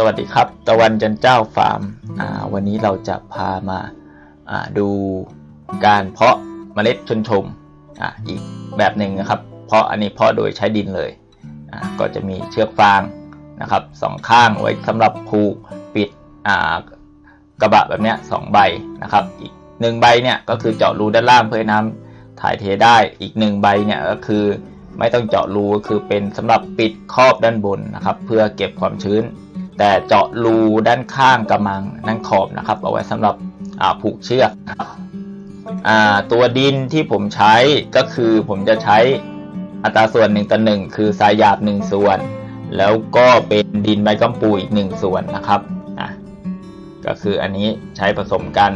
สวัสดีครับ ตะวันจันเจ้าฟาร์มวันนี้เราจะพามาาดูการเพาะเมล็ดชนชมออีกแบบหนึ่งนะครับ เพราะอันนี้เพาะโดยใช้ดินเลย ก็จะมีเชือกฟางนะครับสองข้างไว้สำหรับผูกปิดกระบะแบบนี้สองใบนะครับ อีกหนึ่งใบเนี่ยก็คือเจาะรูด้านล่างเพื่อน้ำถ่ายเทได้อีกหนึ่งใบเนี่ยก็คือไม่ต้องเจาะรูก็คือเป็นสำหรับปิดครอบด้านบนนะครับ เพื่อเก็บความชื้น แต่เจาะรูด้านข้างกระมังด้านขอบนะครับ เอาไว้สำหรับผูกเชือกอตัวดินที่ผมใช้ก็คือผมจะใช้อัตราส่วน1ต่อ1คือทรายหยาบ 1 ส่วน แล้วก็เป็นดินใบกัมปูอีก 1 ส่วนนะครับอะก็คืออันนี้ใช้ผสมกัน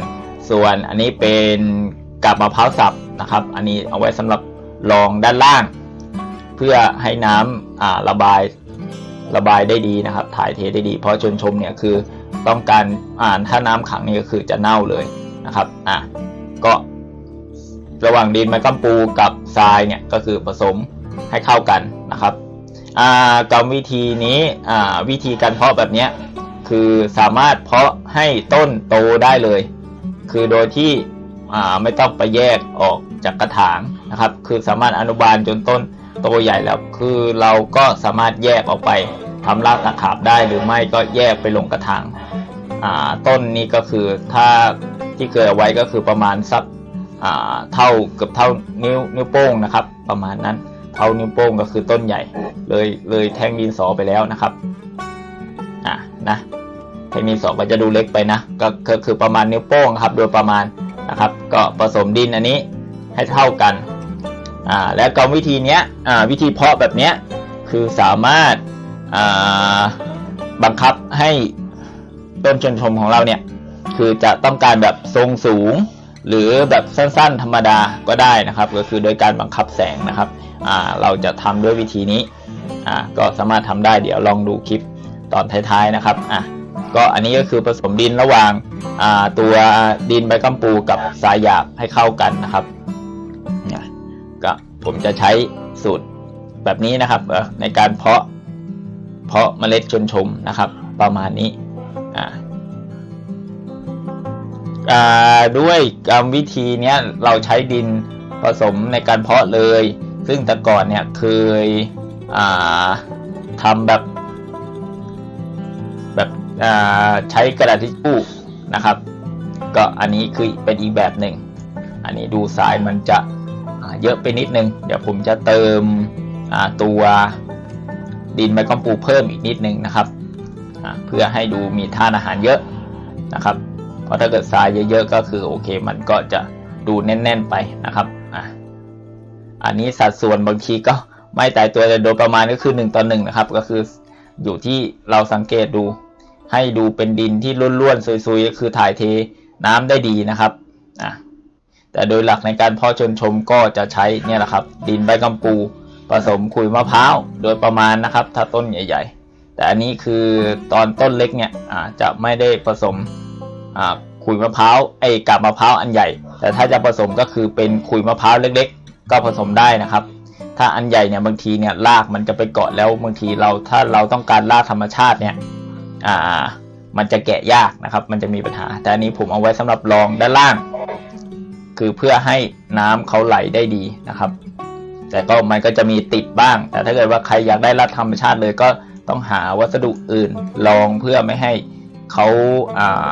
ส่วนอันนี้เป็นกาบมะพร้าวสับนะครับ อันนี้เอาไว้สำหรับรองด้านล่าง เพื่อให้น้ำอ่าระบาย ระบายได้ดีนะครับ ถ่ายเทได้ดี เพราะชนชมเนี่ยคือต้องการอ่านถ้าน้ำขังนี่ก็คือจะเน่าเลยนะครับอะก็ระหว่างดินไม้กัมปูกับทรายเนี่ยก็คือผสมให้เข้ากันนะครับอ่ากรรมวิธีนี้อ่าวิธีการเพาะแบบเนี้ยคือสามารถเพาะให้ต้นโตได้เลย คือโดยที่อ่าไม่ต้องไปแยกออกจากกระถางนะครับ คือสามารถอนุบาลจนต้นโตใหญ่แล้ว คือเราก็สามารถแยกออกไป ทำรากตะขาบได้หรือไม่ก็แยกไปลงกระถางต้นนี้ก็คือถ้าที่เคยเอาไว้ก็คือประมาณสักเท่าเกือบเท่านิ้วนิ้วโป้งนะครับ ประมาณนั้นเท่านิ้วโป้งก็คือต้นใหญ่ เลยเลยแท่งดินสอไปแล้วนะครับอะนะแท่งดินสอก็จะดูเล็กไปนะก็คือประมาณนิ้วโป้งครับ โดยประมาณนะครับ ก็ผสมดินอันนี้ให้เท่ากันอ่าและกรรมวิธีเนี้ยอ่าวิธีเพาะแบบเนี้ยคือสามารถ บังคับให้ต้นชนชมของเราเนี่ย คือจะต้องการแบบทรงสูง หรือแบบสั้นๆ ธรรมดาก็ได้นะครับ ก็คือโดยการบังคับแสงนะครับเราจะทำด้วยวิธีนี้ก็สามารถทำได้เดี๋ยวลองดูคลิปตอนท้ายๆนะครับก็อันนี้ก็คือผสมดินระหว่างาตัวดินใบกัมปูกับทรายหยาบให้เข้ากันนะครับก็ผมจะใช้สูตรแบบนี้นะครับในการเพาะ เพาะเมล็ดชนชมนะครับ ประมาณนี้ด้วยกรรมวิธีเนี้ยเราใช้ดินผสมในการเพาะเลย ซึ่งแต่ก่อนเนี่ยเคยทำแบบแบบใช้กระดาษทิชชู่นะครับ ก็อันนี้คือเป็นอีกแบบหนึ่ง อันนี้ดูสายมันจะเยอะไปนิดนึง เดี๋ยวผมจะเติมตัว ดินใบกัมปูเพิ่มอีกนิดนึงนะครับ เพื่อให้ดูมีธาตุอาหารเยอะนะครับ เพราะถ้าเกิดทรายเยอะๆก็คือโอเค มันก็จะดูแน่น ๆไปนะครับอ่าอันนี้สัดส่วนบางทีก็ไม่ตายตัวแต่โดยประมาณก็คือ 1ต่อ1นะครับ ก็คืออยู่ที่เราสังเกตดูให้ดูเป็นดินที่ล้วนๆซุยๆก็คือถ่ายเทน้ำได้ดีนะครับอะแต่โดยหลักในการเพาะชนชมก็จะใช้เนี่ยแหละครับ ดินใบกัมปู ผสมขุยมะพร้าวโดยประมาณนะครับ ถ้าต้นใหญ่ ๆ แต่อันนี้คือตอนต้นเล็กเนี่ยจะไม่ได้ผสมขุยมะพร้าวไอ้กาบมะพร้าวอันใหญ่ แต่ถ้าจะผสมก็คือเป็นขุยมะพร้าวเล็ก ๆ ก็ผสมได้นะครับ ถ้าอันใหญ่เนี่ยบางทีเนี่ยรากมันจะไปเกาะแล้วบางทีเราถ้าเราต้องการรากธรรมชาติเนี่ยอ่ามันจะแกะยากนะครับ มันจะมีปัญหา แต่อันนี้ผมเอาไว้สำหรับรองด้านล่าง คือเพื่อให้น้ำเขาไหลได้ดีนะครับ แต่ก็มันก็จะมีติดบ้าง แต่ถ้าเกิดว่าใครอยากได้รัดธรรมชาติเลยก็ต้องหาวัสดุอื่นรองเพื่อไม่ให้เขาอ่า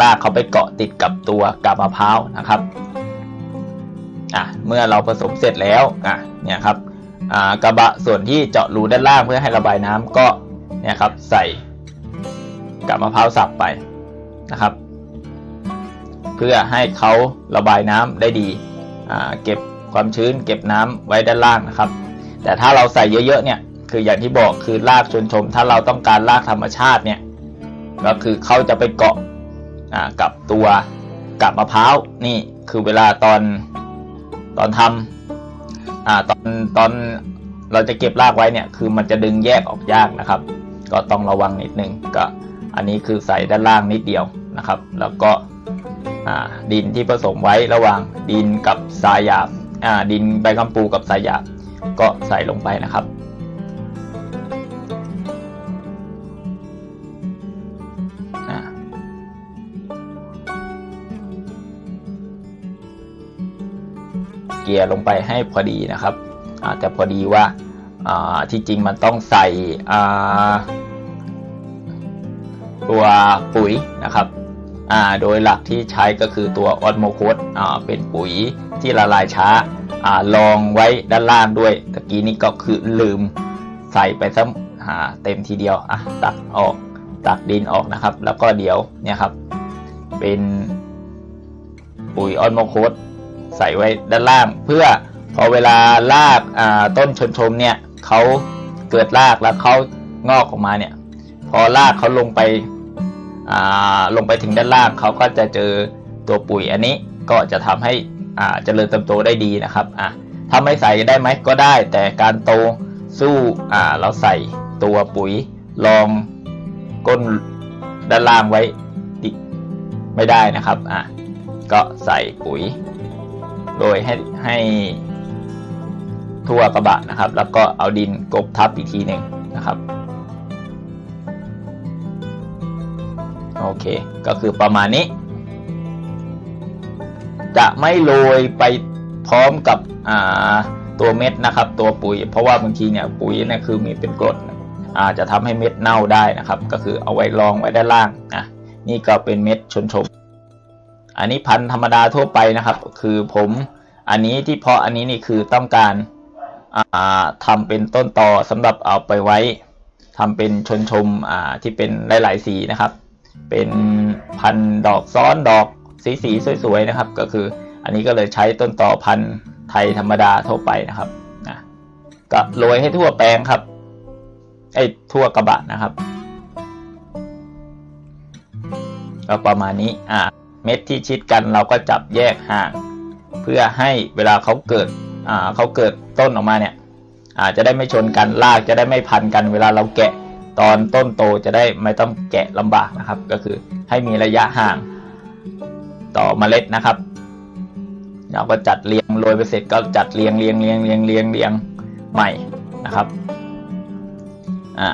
ลากเขาไปเกาะติดกับตัวกาบมะพร้าวนะครับอะเมื่อเราผสมเสร็จแล้วอะเนี่ยครับอ่ากระบะส่วนที่เจาะรูด้านล่างเพื่อให้ระบายน้ำก็เนี่ยครับใส่กาบมะพร้าวสับไปนะครับ เพื่อให้เขาระบายน้ำได้ดีอ่าเก็บ ความชื้นเก็บน้ำไว้ด้านล่างนะครับ แต่ถ้าเราใส่เยอะๆเนี่ยคืออย่างที่บอกคือรากชนชม ถ้าเราต้องการรากธรรมชาติเนี่ยก็คือเขาจะไปเกาะกับตัวกับมะพร้าวนี่คือเวลาตอนตอนทำอ่าตอนตอนเราจะเก็บรากไว้เนี่ยคือมันจะดึงแยกออกยากนะครับ ก็ต้องระวังนิดนึงก็อันนี้คือใส่ด้านล่างนิดเดียวนะครับ แล้วก็ดินที่ผสมไว้ระหว่างดินกับทรายหยาบ ดินใบคำปูกับสายยาก็ใส่ลงไปนะครับ เกียร์ลงไปให้พอดีนะครับแต่พอดีว่าที่จริงมันต้องใส่ตัวปุ๋ยนะครับ โดยหลักที่ใช้ก็คือตัวออ m โมโคดอ่าเป็นปุ๋ยที่ละลายช้าอ่าลองไว้ด้านล่างด้วยตะกี้นี้ก็คือลืมใส่ไปซะอ่าเต็มทีเดียวอะตักออกตักดินออกนะครับ แล้วก็เดี๋ยวเนี่ยครับ เป็นปุ๋ยออนโมโคดใส่ไว้ด้านล่าง เพื่อพอเวลาลากอ่าต้นชนชมเนี่ยเขาเกิดรากแล้วเขางอกออกมาเนี่ย พอรากเขาลงไป ลงไปถึงด้านล่างเขาก็จะเจอตัวปุ๋ยอันนี้ก็จะทำให้อ่าเจริญเติบโตได้ดีนะครับอะถ้าไม่ใส่ได้ไหมก็ได้ แต่การโตสู้อ่าเราใส่ตัวปุ๋ยรองก้นด้านล่างไว้ไม่ได้นะครับอะก็ใส่ปุ๋ยโดยให้ให้ทั่วกระบะนะครับ แล้วก็เอาดินกบทับอีกทีหนึ่งนะครับ อเค ก็คือประมาณนี้ จะไม่โรยไปพร้อมกับตัวเม็ดนะครับ ตัวปุ๋ย เพราะว่าบางทีเนี่ยปุ๋ยเนี่ยคือมีเป็นกรดอาจจะทำให้เม็ดเน่าได้นะครับ ก็คือเอาไว้รองไว้ด้านล่างนะนี่ก็เป็นเม็ดชนชม อันนี้พันธุ์ธรรมดาทั่วไปนะครับ คือผมอันนี้ที่เพาะอันนี้นี่คือต้องการอ่าทำเป็นต้นตอสำหรับเอาไปไว้ทำเป็นชนชมที่เป็นหลาย ๆ สีนะครับ เป็นพันดอกซ้อนดอกสีสีสวยๆนะครับ ก็คืออันนี้ก็เลยใช้ต้นต่อพันธุ์ไทยธรรมดาทั่วไปนะครับนะก็โรยให้ทั่วแปลงครับไอ้ทั่วกระบะนะครับก็ประมาณนี้อ่าเม็ดที่ชิดกันเราก็จับแยกห่าง เพื่อให้เวลาเขาเกิดอ่าเขาเกิดต้นออกมาเนี่ยอาจจะได้ไม่ชนกันรากจะได้ไม่พันกันเวลาเราแกะ ตอนต้นโตจะได้ไม่ต้องแกะลำบากนะครับ ก็คือให้มีระยะห่างต่อเมล็ดนะครับเราก็จัดเรียงโรยไปเสร็จก็จัดเรียงเรียงเรียงเรียงเรียงเรียงใหม่นะครับอ่า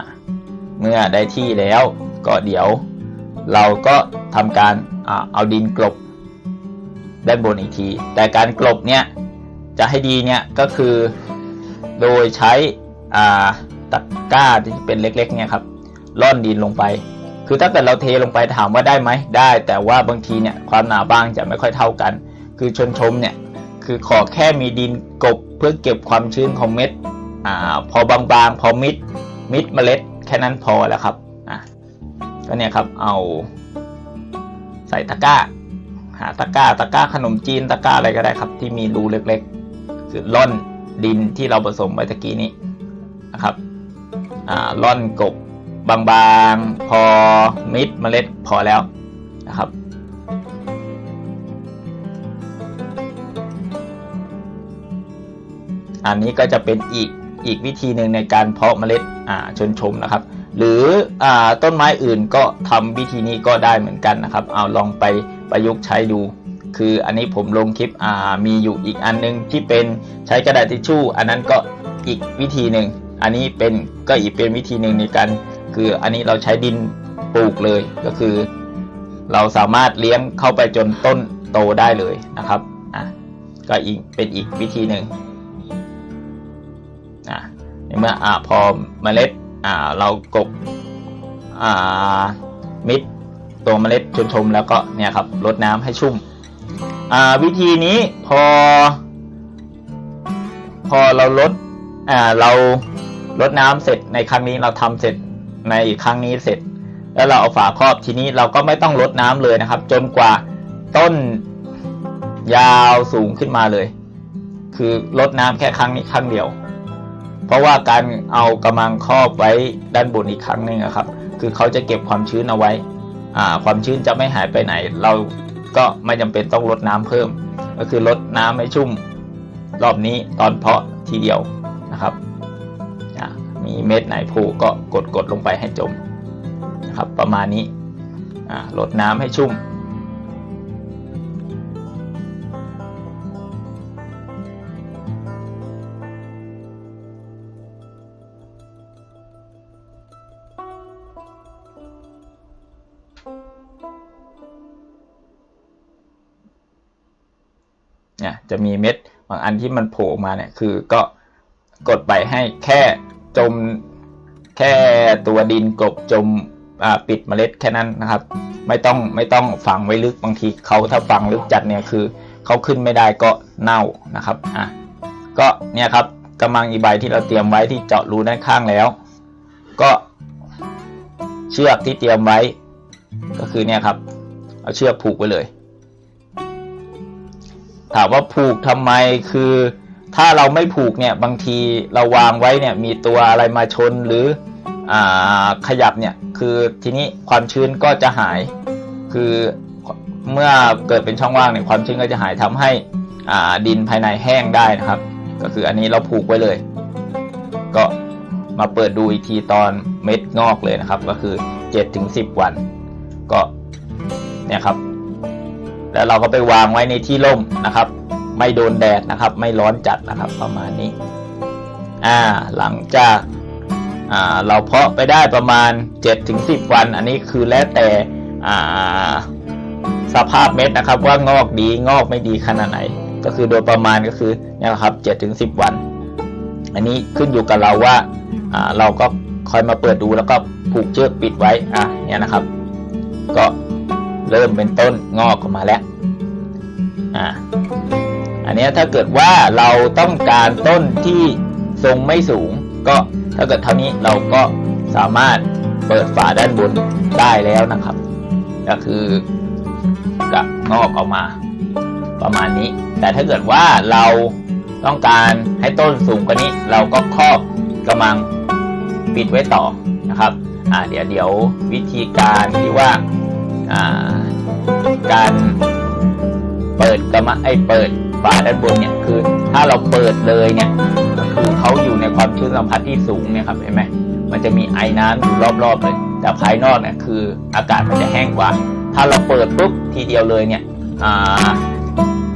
เมื่อได้ที่แล้วก็เดี๋ยว เราก็ทำการอเอาดินกลบด้านบนอีกที แต่การกลบเนี่ยจะให้ดีเนี่ยก็คือโดยใช้อ่า ตะกร้าที่เป็นเล็กๆเนี่ยครับร่อนดินลงไป คือถ้าเกิดเราเทลงไปถามว่าได้ไหมได้ แต่ว่าบางทีเนี่ยความหนาบางจะไม่ค่อยเท่ากัน คือชนชมเนี่ยคือขอแค่มีดินกบเพื่อเก็บความชื้นของเม็ดอ่าพอบางๆ พอมิดมิดเมล็ดแค่นั้นพอแล้วครับอะก็เนี่ยครับเอาใส่ตะกร้า หาตะกร้าตะกร้าขนมจีนตะกร้าอะไรก็ได้ครับ ที่มีรูเล็กๆ คือล่อนดินที่เราผสมไว้ตะกี้นี้นะครับ อ่าล่อนกบบางๆ พอมิดเมล็ดพอแล้วนะครับ อันนี้ก็จะเป็นอีกอีกวิธีหนึ่งในการเพาะเมล็ดชนชมนะครับ หรืออต้นไม้อื่นก็ทำวิธีนี้ก็ได้เหมือนกันนะครับ เอาลองไปประยุกต์ใช้ดูคืออันนี้ผมลงคลิปมีอยู่อีกอันนึงที่เป็นใช้กระดาษทิชชู่ อันนั้นก็อีกวิธีหนึ่ง อันนี้เป็นก็อีกเป็นวิธีหนึ่งในการคืออันนี้เราใช้ดินปลูกเลยก็คือ เราสามารถเลี้ยงเข้าไปจนต้นโตได้เลยนะครับอะก็อีกเป็นอีกวิธีหนึ่งอะในเมื่ออ่าพอเมล็ดอ่าเรากบอ่ามิดตัวเมล็ดชนชมแล้วก็เนี่ยครับรดน้ำให้ชุ่มอ่าวิธีนี้พอ พอเราลดอ่าเรา ลดน้ำเสร็จในครั้งนี้เราทำเสร็จในครั้งนี้เสร็จ แล้วเราเอาฝาครอบทีนี้เราก็ไม่ต้องลดน้ำเลยนะครับ จนกว่าต้นยาวสูงขึ้นมาเลย คือลดน้ำแค่ครั้งนี้ครั้งเดียว เพราะว่าการเอากระมังครอบไว้ด้านบนอีกครั้งหนึ่งครับ คือเขาจะเก็บความชื้นเอาไว้อ่าความชื้นจะไม่หายไปไหน เราก็ไม่จำเป็นต้องลดน้ำเพิ่ม ก็คือลดน้ำให้ชุ่มรอบนี้ตอนเพาะทีเดียวนะครับ มีเม็ดไหนผล่ก็กดกดลงไปให้จมนะครับประมาณนี้ลดน้ำให้ชุ่ม เนี่ยจะมีเม็ดบางอันที่มันโผล่มาเนี่ยคือก็กดไปให้แค่ จมแค่ตัวดินกลบจมปิดเมล็ดแค่นั้นนะครับ ไม่ต้องไม่ต้องฝังไว้ลึกบางทีเขาถ้าฝังลึกจัดเนี่ยคือเขาขึ้นไม่ได้ก็เน่านะครับอะก็เนี่ยครับกำมังอีใบที่เราเตรียมไว้ที่เจาะรูด้านข้างแล้ว ก็เชือกที่เตรียมไว้ ก็คือเนี่ยครับ เอาเชือกผูกไว้เลย ถามว่าผูกทำไมคือ ถ้าเราไม่ผูกเนี่ยบางทีเราวางไว้เนี่ยมีตัวอะไรมาชนหรืออขยับเนี่ยคือทีนี้ความชื้นก็จะหาย คือเมื่อเกิดเป็นช่องว่างเนี่ยความชื้นก็จะหายทำให้ดินภายในแห้งได้นะครับ ก็คืออันนี้เราผูกไว้เลย ก็มาเปิดดูอีกทีตอนเม็ดงอกเลยนะครับ ก็คือ7-10 วัน ก็เนี่ยครับ แล้วเราก็ไปวางไว้ในที่ร่มนะครับ ไม่โดนแดดนะครับ ไม่ร้อนจัดนะครับประมาณนี้อ่าหลังจากอ่าเราเพาะไปได้ประมาณ 7-10 วัน อันนี้คือแล้วแต่อ่าสภาพเม็ดนะครับ ว่างอกดีงอกไม่ดีขนาดไหน ก็คือโดยประมาณก็คือเนี่ยครับ7-10 วัน อันนี้ขึ้นอยู่กับเราว่าอ่าเราก็คอยมาเปิดดูแล้วก็ผูกเชือกปิดไว้อะเนี่ยนะครับ ก็เริ่มเป็นต้นงอกออกมาแล้วอ่า อันนี้ถ้าเกิดว่าเราต้องการต้นที่ทรงไม่สูง ก็ถ้าเกิดเท่านี้เราก็สามารถเปิดฝาด้านบนได้แล้วนะครับ ก็คือกับงอกออกมาประมาณนี้ แต่ถ้าเกิดว่าเราต้องการให้ต้นสูงกว่านี้ เราก็ครอบกระมังปิดไว้ต่อนะครับอ่าเดี๋ยวเดี๋ยววิธีการที่ว่าอ่าการเปิดกระมะไอเปิด ฝาด้านบนเนี่ยคือ ถ้าเราเปิดเลยเนี่ยคือเขาอยู่ในความชื้นสัมผัสที่สูงเนี่ยครับเห็นไหมมันจะมีไอน้ำอยู่รอบๆเลย แต่ภายนอกเนี่ยคืออากาศมันจะแห้งกว่า ถ้าเราเปิดปุ๊บทีเดียวเลยเนี่ย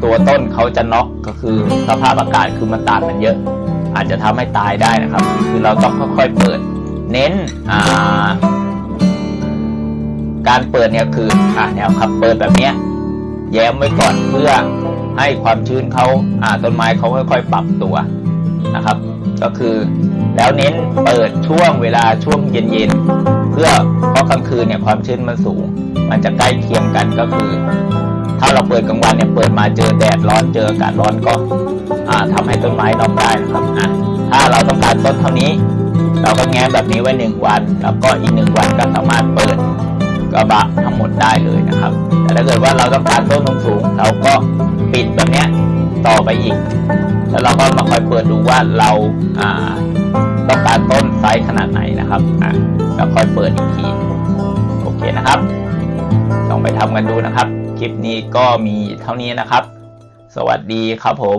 ตัวต้นเขาจะน็อกก็คือสภาพอากาศคือมันต่างกันเยอะ อาจจะทำให้ตายได้นะครับ คือเราต้องค่อยๆเปิด เน้นาการเปิดเนี่ยคืออ่าแนวครับเปิดแบบเนี้ยแย้มไว้ก่อนเพื่อ ให้ความชื้นเขาอ่าต้นไม้เขาค่อยๆ ปรับตัวนะครับ ก็คือแล้วเน้นเปิดช่วงเวลาช่วงเย็นๆ เพื่อเพราะกลางคืนเนี่ยความชื้นมันสูง มันจะใกล้เคียงกันก็คือ ถ้าเราเปิดกลางวันเนี่ยเปิดมาเจอแดดร้อนเจออากาศร้อนก็อ่าทำให้ต้นไม้นอกได้นะครับอะถ้าเราต้องการต้นเท่านี้ เราก็แง้มแบบนี้ไว้หนึ่งวัน แล้วก็อีกหนึ่งวันก็สามารถเปิด กระบะทั้งหมดได้เลยนะครับ แต่ถ้าเกิดว่าเราต้องการต้นสูงเราก็ปิดแบบเนี้ยต่อไปอีก แล้วเราก็มาคอยเปิดดูว่าเราต้องการต้นไซส์ขนาดไหนนะครับแล้วค่อยเปิดอีกทีโอเคนะครับ ลองไปทำกันดูนะครับ คลิปนี้ก็มีเท่านี้นะครับ สวัสดีครับผม